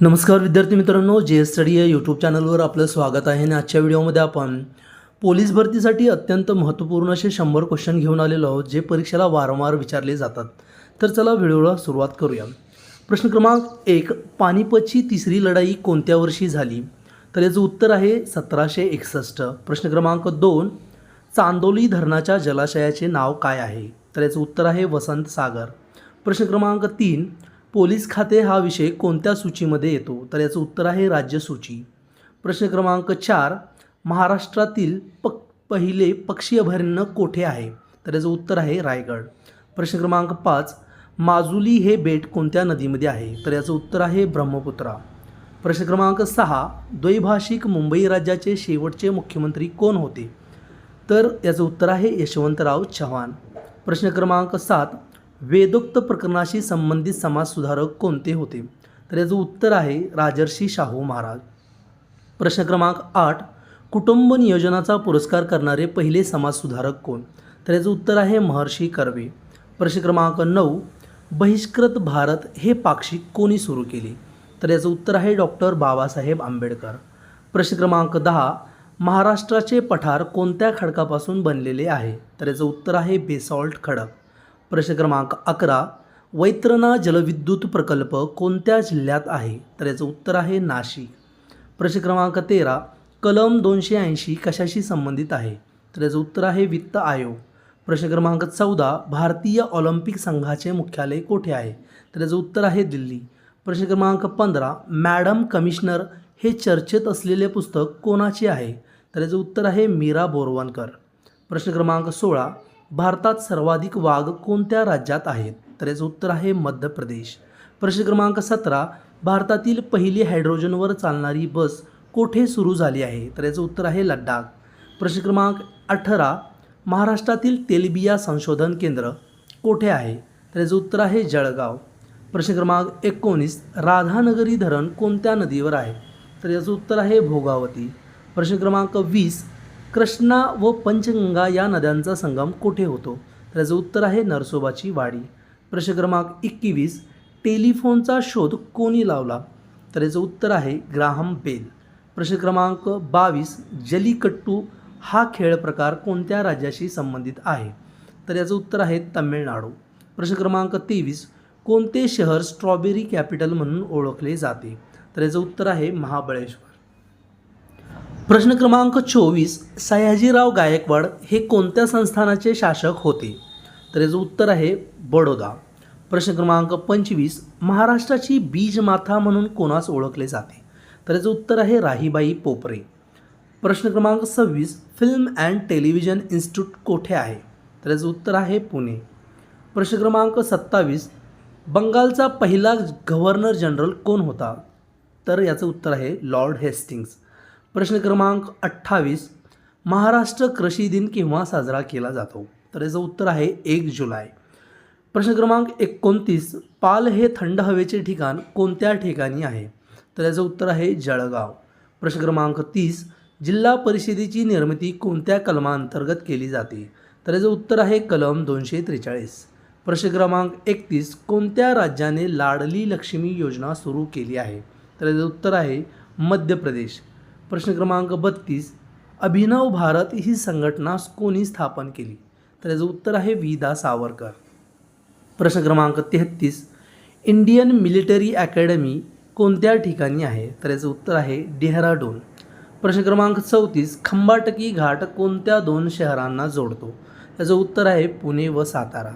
नमस्कार विद्यार्थी मित्रांनो जे एस स्टडी या यूट्यूब चॅनलवर आपलं स्वागत आहे आणि आजच्या व्हिडिओमध्ये आपण पोलीस भरतीसाठी अत्यंत महत्त्वपूर्ण असे शंभर क्वेश्चन घेऊन आलेलो आहोत जे परीक्षेला वारंवार विचारले जातात. तर चला व्हिडिओला सुरुवात करूया. प्रश्न क्रमांक एक पानिपतची तिसरी लढाई कोणत्या वर्षी झाली? तर याचं उत्तर आहे सतराशे एकसष्ट. प्रश्न क्रमांक दोन चांदोली धरणाच्या जलाशयाचे नाव काय आहे? तर याचं उत्तर आहे वसंत सागर. प्रश्न क्रमांक तीन पोलीस खाते हा विषय कोणत्या सूचीमध्ये येतो? तर याचं उत्तर आहे राज्यसूची प्रश्न क्रमांक चार महाराष्ट्रातील पक पहिले पक्षी अभयारण्य कोठे आहे? तर याचं उत्तर आहे रायगड. प्रश्न क्रमांक पाच माजुली हे बेट कोणत्या नदीमध्ये आहे? तर याचं उत्तर आहे ब्रह्मपुत्रा. प्रश्न क्रमांक सहा द्वैभाषिक मुंबई राज्याचे शेवटचे मुख्यमंत्री कोण होते? तर याचं उत्तर आहे यशवंतराव चव्हाण. प्रश्न क्रमांक सात वेदोक्त प्रकरणाशी संबंधित समाजसुधारक कोणते होते? तर याचं उत्तर आहे राजर्षी शाहू महाराज. प्रश्न क्रमांक आठ कुटुंब नियोजनाचा पुरस्कार करणारे पहिले समाजसुधारक कोण? तर याचं उत्तर आहे महर्षी कर्वे. प्रश्न क्रमांक नऊ बहिष्कृत भारत हे पाक्षिक कोणी सुरू केले? तर याचं उत्तर आहे डॉक्टर बाबासाहेब आंबेडकर. प्रश्न क्रमांक दहा महाराष्ट्राचे पठार कोणत्या खडकापासून बनलेले आहे? तर याचं उत्तर आहे बेसॉल्ट खडक. प्रश्न क्रमांक अकरा वैतरणा जलविद्युत प्रकल्प कोणत्या जिल्ह्यात आहे? तर याचं उत्तर आहे नाशिक. प्रश्न क्रमांक तेरा कलम दोनशे ऐंशी कशाशी संबंधित आहे? तर याचं उत्तर आहे वित्त आयोग. प्रश्न क्रमांक चौदा भारतीय ऑलिम्पिक संघाचे मुख्यालय कोठे आहे? तर याचं उत्तर आहे दिल्ली. प्रश्न क्रमांक पंधरा मॅडम कमिशनर हे चर्चेत असलेले पुस्तक कोणाचे आहे? तर याचं उत्तर आहे मीरा बोरवणकर. प्रश्न क्रमांक सोळा भारतात सर्वाधिक वाघ कोणत्या राज्यात आहेत? तर याचं उत्तर आहे मध्य प्रदेश. प्रश्न क्रमांक सतरा भारतातील पहिली हायड्रोजनवर चालणारी बस कोठे सुरू झाली आहे? तर याचं उत्तर आहे लड्डाख प्रश्न क्रमांक अठरा महाराष्ट्रातील तेलबिया संशोधन केंद्र कोठे आहे? तर याचं उत्तर आहे जळगाव. प्रश्न क्रमांक एकोणीस राधानगरी धरण कोणत्या नदीवर आहे? तर याचं उत्तर आहे भोगावती. प्रश्न क्रमांक वीस कृष्णा व पंचगंगा या नद्यांचा संगम कोठे होतो? तर याचं उत्तर आहे नरसोबाची वाडी. प्रश्न क्रमांक एकवीस टेलिफोनचा शोध कोणी लावला? तर याचं उत्तर आहे ग्राहम बेल. प्रश्न क्रमांक बावीस जलीकट्टू हा खेळ प्रकार कोणत्या राज्याशी संबंधित आहे? तर याचं उत्तर आहे तमिळनाडू. प्रश्न क्रमांक तेवीस कोणते शहर स्ट्रॉबेरी कॅपिटल म्हणून ओळखले जाते? तर याचं उत्तर आहे महाबळेश्वर. प्रश्न क्रमांक चोवीस सयाजीराव गायकवाड हे कोणत्या संस्थानाचे शासक होते? तर याचं उत्तर आहे बडोदा. प्रश्न क्रमांक पंचवीस महाराष्ट्राची बीजमाथा म्हणून कोणास ओळखले जाते? तर याचं उत्तर आहे राहीबाई पोपरे. प्रश्न क्रमांक सव्वीस फिल्म अँड टेलिव्हिजन इन्स्टिट्यूट कोठे आहे? तर याचं उत्तर आहे पुणे. प्रश्न क्रमांक सत्तावीस बंगालचा पहिला गव्हर्नर जनरल कोण होता? तर याचं उत्तर आहे लॉर्ड हेस्टिंग्स. प्रश्न क्रमांक अठ्ठावीस महाराष्ट्र कृषी दिन केव्हा साजरा केला जातो? तर याचं उत्तर आहे एक जुलै. प्रश्न क्रमांक एकोणतीस पाल हे थंड हवेचे ठिकाण कोणत्या ठिकाणी आहे? तर याचं उत्तर आहे जळगाव. प्रश्न क्रमांक तीस जिल्हा परिषदेची निर्मिती कोणत्या कलमांतर्गत केली जाते? तर याचं उत्तर आहे कलम दोनशे त्रेचाळीस. प्रश्न क्रमांक एकतीस कोणत्या राज्याने लाडली लक्ष्मी योजना सुरू केली आहे? तर याचं उत्तर आहे मध्य प्रदेश. प्रश्न क्रमांक बत्तीस अभिनव भारत ही संघटना कोणी स्थापन केली? तर याचं उत्तर आहे विदा सावरकर. प्रश्न क्रमांक तेहत्तीस इंडियन मिलिटरी अकॅडमी कोणत्या ठिकाणी आहे? तर याचं उत्तर आहे डेहराडून. प्रश्न क्रमांक चौतीस खंबाटकी घाट कोणत्या दोन शहरांना जोडतो? त्याचं उत्तर आहे पुणे व सातारा.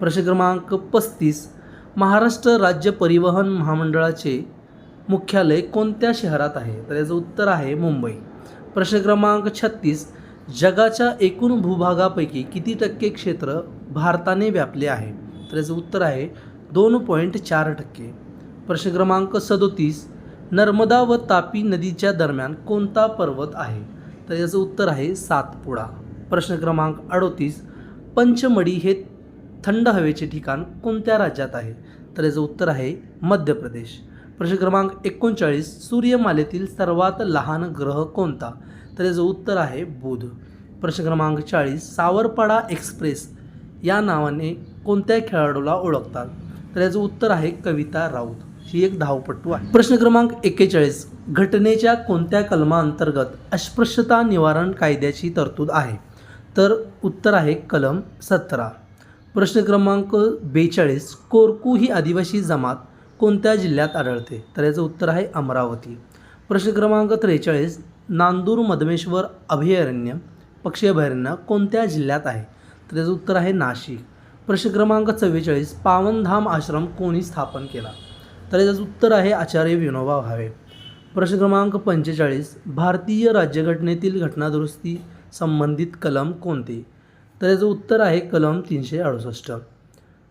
प्रश्न क्रमांक पस्तीस महाराष्ट्र राज्य परिवहन महामंडळाचे मुख्यालय कोणत्या शहरात आहे? तर याचं उत्तर आहे मुंबई. प्रश्न क्रमांक छत्तीस जगाच्या एकूण भूभागापैकी किती टक्के क्षेत्र भारताने व्यापले आहे? तर याचं उत्तर आहे दोन पॉईंट चार टक्के. प्रश्न क्रमांक सदोतीस नर्मदा व तापी नदीच्या दरम्यान कोणता पर्वत आहे? तर याचं उत्तर आहे सातपुडा. प्रश्न क्रमांक अडोतीस पंचमढी हे थंड हवेचे ठिकाण कोणत्या राज्यात आहे? तर याचं उत्तर आहे मध्य प्रदेश. प्रश्न क्रमांक एकोणचाळीस सूर्यमालेतील सर्वात लहान ग्रह कोणता? तर याचं उत्तर आहे बुध. प्रश्न क्रमांक चाळीस सावरपाडा एक्सप्रेस. या नावाने कोणत्या खेळाडूला ओळखतात. तर याचं उत्तर आहे कविता राऊत. ही एक धावपट्टू आहे. प्रश्न क्रमांक एक्केचाळीस घटनेच्या कोणत्या कलमाअंतर्गत अस्पृश्यता निवारण कायद्याची तरतूद आहे? तर उत्तर आहे कलम सतरा. प्रश्न क्रमांक बेचाळीस कोरकू ही आदिवासी जमात कोणत्या जिल्ह्यात आढळते? तर याचं उत्तर आहे अमरावती. प्रश्न क्रमांक त्रेचाळीस नांदूर मधमेश्वर अभयारण्य पक्षी अभयारण्य कोणत्या जिल्ह्यात आहे? तर याचं उत्तर आहे नाशिक. प्रश्न क्रमांक चव्वेचाळीस पावनधाम आश्रम कोणी स्थापन केला? तर याचं उत्तर आहे आचार्य विनोबा भावे. प्रश्न क्रमांक पंचेचाळीस भारतीय राज्यघटनेतील घटनादुरुस्ती संबंधित कलम कोणते? तर याचं उत्तर आहे कलम तीनशे अडुसष्ट.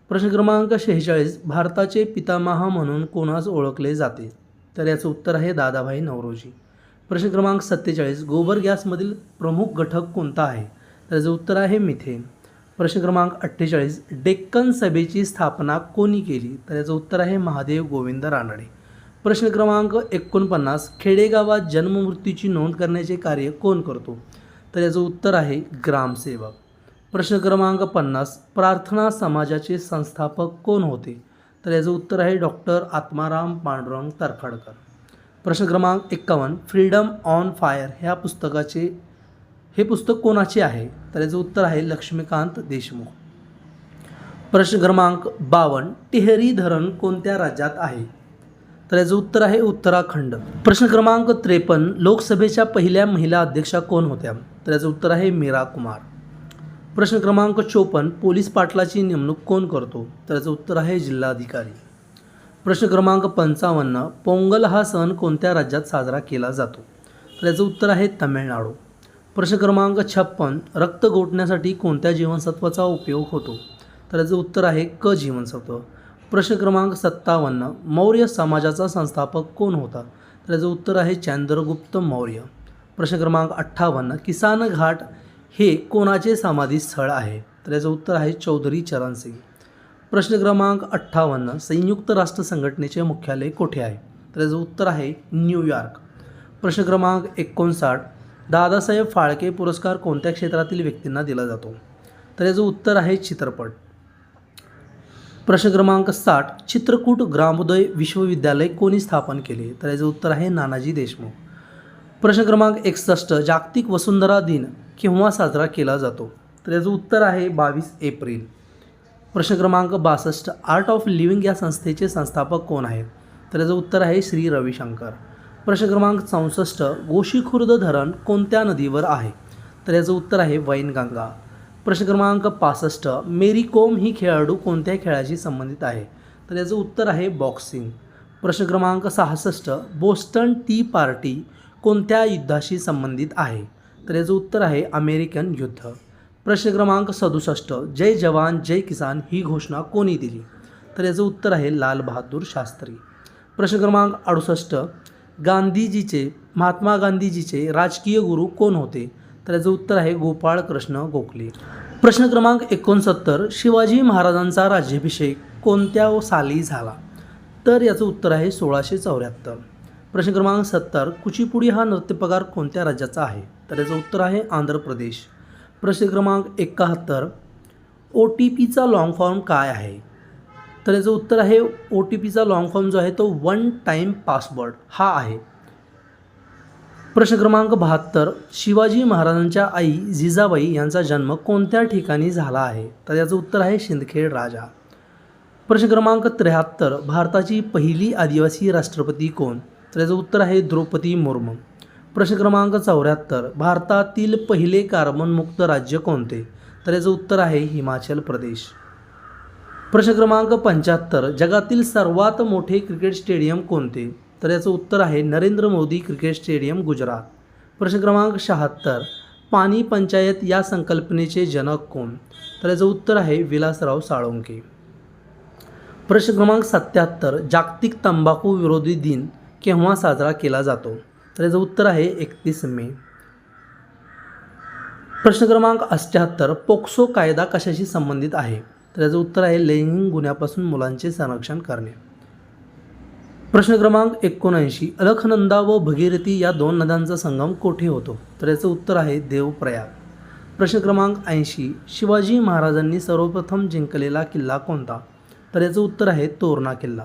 प्रश्न क्रमांक शेहेचाळीस भारताचे पितामहा म्हणून कोणास ओळखले जाते? तर याचं उत्तर आहे दादाभाई नवरोजी. प्रश्न क्रमांक सत्तेचाळीस गोबर गॅसमधील प्रमुख घटक कोणता आहे? तर याचं उत्तर आहे मिथेन. प्रश्न क्रमांक अठ्ठेचाळीस डेक्कन सभेची स्थापना कोणी केली? तर याचं उत्तर आहे महादेव गोविंद रानडे. प्रश्न क्रमांक एकोणपन्नास खेडेगावात जन्ममृत्यूची नोंद करण्याचे कार्य कोण करतो? तर याचं उत्तर आहे ग्रामसेवक. प्रश्न क्रमांक पन्नास प्रार्थना समाजाचे संस्थापक कोण होते? तर याचं उत्तर आहे डॉक्टर आत्माराम पांडुरंग तरखडकर. प्रश्न क्रमांक एक्कावन्न फ्रीडम ऑन फायर ह्या पुस्तकाचे हे पुस्तक कोणाचे आहे? तर याचं उत्तर आहे लक्ष्मीकांत देशमुख. प्रश्न क्रमांक बावन्न टिहरी धरण कोणत्या राज्यात आहे? तर याचं उत्तर आहे उत्तराखंड. प्रश्न क्रमांक त्रेपन्न लोकसभेच्या पहिल्या महिला अध्यक्षा कोण होत्या? तर याचं उत्तर आहे मीरा कुमार. प्रश्न क्रमांक चोपन्न पोलीस पाटलाची नेमणूक कोण करतो? त्याचं उत्तर आहे जिल्हाधिकारी. प्रश्न क्रमांक पंचावन्न पोंगल हा सण कोणत्या राज्यात साजरा केला जातो? तर याचं उत्तर आहे तमिळनाडू. प्रश्न क्रमांक छप्पन रक्त गोठण्यासाठी कोणत्या जीवनसत्वाचा उपयोग होतो? तर याचं उत्तर आहे क जीवनसत्व. प्रश्न क्रमांक सत्तावन्न मौर्य समाजाचा संस्थापक कोण होता? तर याचं उत्तर आहे चंद्रगुप्त मौर्य. प्रश्न क्रमांक अठ्ठावन्न किसान घाट हे कोणाचे समाधी स्थळ आहे? तर याचं उत्तर आहे चौधरी चरण सिंग. प्रश्न क्रमांक अठ्ठावन्न संयुक्त राष्ट्र संघटनेचे मुख्यालय कोठे आहे? तर याचं उत्तर आहे न्यूयॉर्क प्रश्न क्रमांक एकोणसाठ दादासाहेब फाळके पुरस्कार कोणत्या क्षेत्रातील व्यक्तींना दिला जातो? तर याचं उत्तर आहे चित्रपट. प्रश्न क्रमांक साठ चित्रकूट ग्रामोदय विश्वविद्यालय कोणी स्थापन केले? तर याचं उत्तर आहे नानाजी देशमुख. प्रश्न क्रमांक एकसष्ट जागतिक वसुंधरा दिन केव्हा साजरा केला जातो? तर याचं उत्तर आहे बावीस एप्रिल. प्रश्न क्रमांक बासष्ट आर्ट ऑफ लिव्हिंग या संस्थेचे संस्थापक कोण आहेत? तर याचं उत्तर आहे श्री रविशंकर. प्रश्न क्रमांक चौसष्ट गोशीखुर्द धरण कोणत्या नदीवर आहे? तर याचं उत्तर आहे वैनगंगा. प्रश्न क्रमांक पासष्ट मेरी कोम ही खेळाडू कोणत्या खेळाशी संबंधित आहे? तर याचं उत्तर आहे बॉक्सिंग. प्रश्न क्रमांक सहासष्ट बोस्टन टी पार्टी कोणत्या युद्धाशी संबंधित आहे? तर याचं उत्तर आहे अमेरिकन युद्ध. प्रश्न क्रमांक सदुसष्ट जय जवान जय किसान ही घोषणा कोणी दिली? तर याचं उत्तर आहे लाल बहादूर शास्त्री. प्रश्न क्रमांक अडुसष्ट गांधीजीचे महात्मा गांधीजीचे राजकीय गुरु कोण होते? तर याचं उत्तर आहे गोपाळ कृष्ण गोखले. प्रश्न क्रमांक एकोणसत्तर शिवाजी महाराजांचा राज्याभिषेक कोणत्या साली झाला? तर याचं उत्तर आहे सोळाशे चौऱ्याहत्तर. प्रश्न क्रमांक सत्तर कुचीपुडी हा नृत्यप्रकार कोणत्या राज्याचा आहे? तर याचं उत्तर आहे आंध्र प्रदेश. प्रश्न क्रमांक एकाहत्तर ओ टी पीचा लाँग फॉर्म काय आहे? तर याचं उत्तर आहे ओ टी पीचा लाँग फॉर्म जो आहे तो वन टाईम पासवर्ड हा आहे. प्रश्न क्रमांक बहात्तर शिवाजी महाराजांच्या आई जिजाबाई यांचा जन्म कोणत्या ठिकाणी झाला आहे? तर याचं उत्तर आहे शिंदखेड राजा. प्रश्न क्रमांक त्र्याहत्तर भारताची पहिली आदिवासी राष्ट्रपती कोण? तर याचं उत्तर आहे द्रौपदी मुर्मू. प्रश्न क्रमांक चौऱ्याहत्तर भारतातील पहिले कार्बनमुक्त राज्य कोणते? तर याचं उत्तर आहे हिमाचल प्रदेश. प्रश्न क्रमांक पंच्याहत्तर जगातील सर्वात मोठे क्रिकेट स्टेडियम कोणते? तर याचं उत्तर आहे नरेंद्र मोदी क्रिकेट स्टेडियम गुजरात. प्रश्न क्रमांक शहात्तर पाणी पंचायत या संकल्पनेचे जनक कोण? तर याचं उत्तर आहे विलासराव साळुंके प्रश्न क्रमांक सत्याहत्तर जागतिक तंबाखू विरोधी दिन केव्हा साजरा केला जातो? तर याचं उत्तर आहे एकतीस मे. प्रश्न क्रमांक अष्ट्याहत्तर पोक्सो कायदा कशाशी संबंधित आहे? तर याचं उत्तर आहे लैंगिक गुन्ह्यापासून मुलांचे संरक्षण करणे. प्रश्न क्रमांक एकोणऐंशी अलखनंदा व भगीरथी या दोन नद्यांचा संगम कोठे होतो? तर याचं उत्तर आहे देवप्रयाग. प्रश्न क्रमांक ऐंशी शिवाजी महाराजांनी सर्वप्रथम जिंकलेला किल्ला कोणता? तर याचं उत्तर आहे तोरणा किल्ला.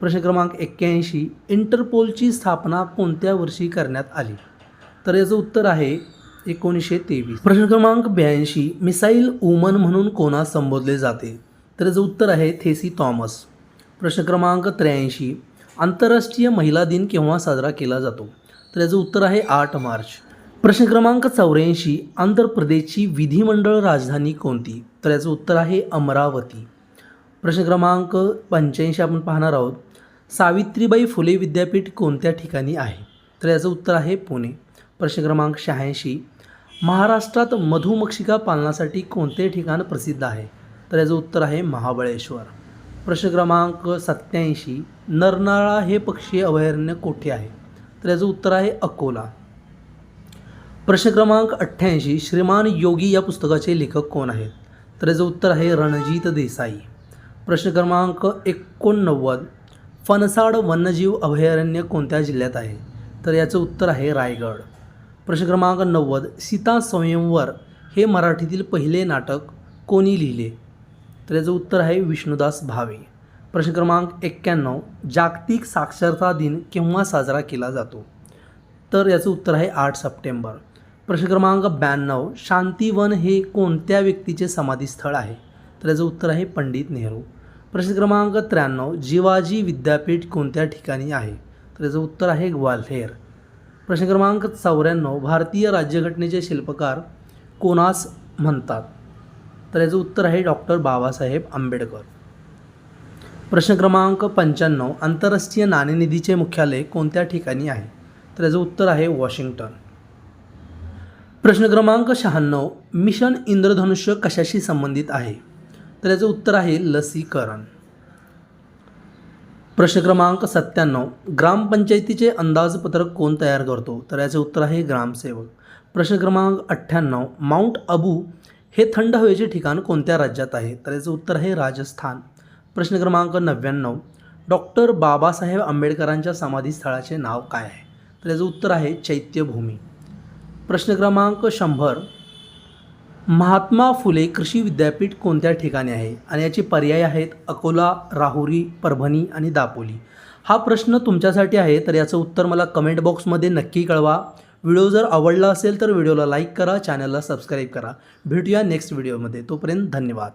प्रश्न क्रमांक एक्क्याऐंशी इंटरपोलची स्थापना कोणत्या वर्षी करण्यात आली? तर याचं उत्तर आहे एकोणीसशे तेवीस. प्रश्न क्रमांक ब्याऐंशी मिसाईल वुमन म्हणून कोणास संबोधले जाते? तर याचं उत्तर आहे थेसी थॉमस. प्रश्न क्रमांक त्र्याऐंशी आंतरराष्ट्रीय महिला दिन केव्हा साजरा केला जातो? तर याचं उत्तर आहे आठ मार्च. प्रश्न क्रमांक चौऱ्याऐंशी आंध्र प्रदेशची विधिमंडळ राजधानी कोणती? तर याचं उत्तर आहे अमरावती. प्रश्न क्रमांक पंच्याऐंशी आपण पाहणार आहोत. सावित्रीबाई फुले विद्यापीठ कोणत्या ठिकाणी आहे? तर याचं उत्तर आहे पुणे. प्रश्न क्रमांक शहाऐंशी. महाराष्ट्रात मधुमक्षिका पालनासाठी कोणते ठिकाण प्रसिद्ध आहे? तर याचं उत्तर आहे महाबळेश्वर. प्रश्न क्रमांक सत्याऐंशी नरनाळा हे पक्षी अभयारण्य कोठे आहे? तर याचं उत्तर आहे अकोला. प्रश्न क्रमांक अठ्ठ्याऐंशी. श्रीमान योगी या पुस्तकाचे लेखक कोण आहेत? तर याचं उत्तर आहे रणजित देसाई. प्रश्न क्रमांक एकोणनव्वद. फणसाड वन्यजीव अभयारण्य कोणत्या जिल्ह्यात आहे? तर याचं उत्तर आहे रायगड. प्रश्न क्रमांक नव्वद. सीता स्वयंवर हे मराठीतील पहिले नाटक कोणी लिहिले? तर याचं उत्तर आहे विष्णुदास भावे. प्रश्न क्रमांक एक्क्याण्णव. जागतिक साक्षरता दिन केव्हा साजरा केला जातो? तर याचं उत्तर आहे आठ सप्टेंबर. प्रश्न क्रमांक ब्याण्णव. शांतीवन हे कोणत्या व्यक्तीचे समाधीस्थळ आहे? तर याचं उत्तर आहे पंडित नेहरू. प्रश्न क्रमांक त्र्याण्णव जिवाजी विद्यापीठ कोणत्या ठिकाणी आहे? तर याचं उत्तर आहे ग्वाल्हेर. प्रश्न क्रमांक चौऱ्याण्णव भारतीय राज्यघटनेचे शिल्पकार कोणास म्हणतात? तर याचं उत्तर आहे डॉक्टर बाबासाहेब आंबेडकर. प्रश्न क्रमांक पंच्याण्णव आंतरराष्ट्रीय नाणेनिधीचे मुख्यालय कोणत्या ठिकाणी आहे? तर याचं उत्तर आहे वॉशिंग्टन. प्रश्न क्रमांक शहाण्णव मिशन इंद्रधनुष्य कशाशी संबंधित आहे? तर याचं उत्तर आहे लसीकरण. प्रश्न क्रमांक सत्त्याण्णव. ग्रामपंचायतीचे अंदाजपत्रक कोण तयार करतो? तर याचे उत्तर आहे ग्रामसेवक. प्रश्न क्रमांक अठ्ठ्याण्णव. माउंट अबू हे थंड हवेचे ठिकाण कोणत्या राज्यात आहे? तर याचं उत्तर आहे राजस्थान. प्रश्न क्रमांक नव्याण्णव. डॉक्टर बाबासाहेब आंबेडकरांच्या समाधीस्थळाचे नाव काय आहे? तर याचं उत्तर आहे चैत्यभूमी. प्रश्न क्रमांक शंभर. महात्मा फुले कृषी विद्यापीठ कोणत्या ठिकाणी आहे? आणि याचे पर्याय आहेत अकोला राहुरी परभणी आणि दापोली. हा प्रश्न तुमच्यासाठी आहे तर याचं उत्तर मला कमेंट बॉक्समध्ये नक्की कळवा. व्हिडिओ जर आवडला असेल तर व्हिडिओला लाईक करा चॅनलला सबस्क्राईब करा. भेटूया नेक्स्ट व्हिडिओमध्ये तोपर्यंत धन्यवाद.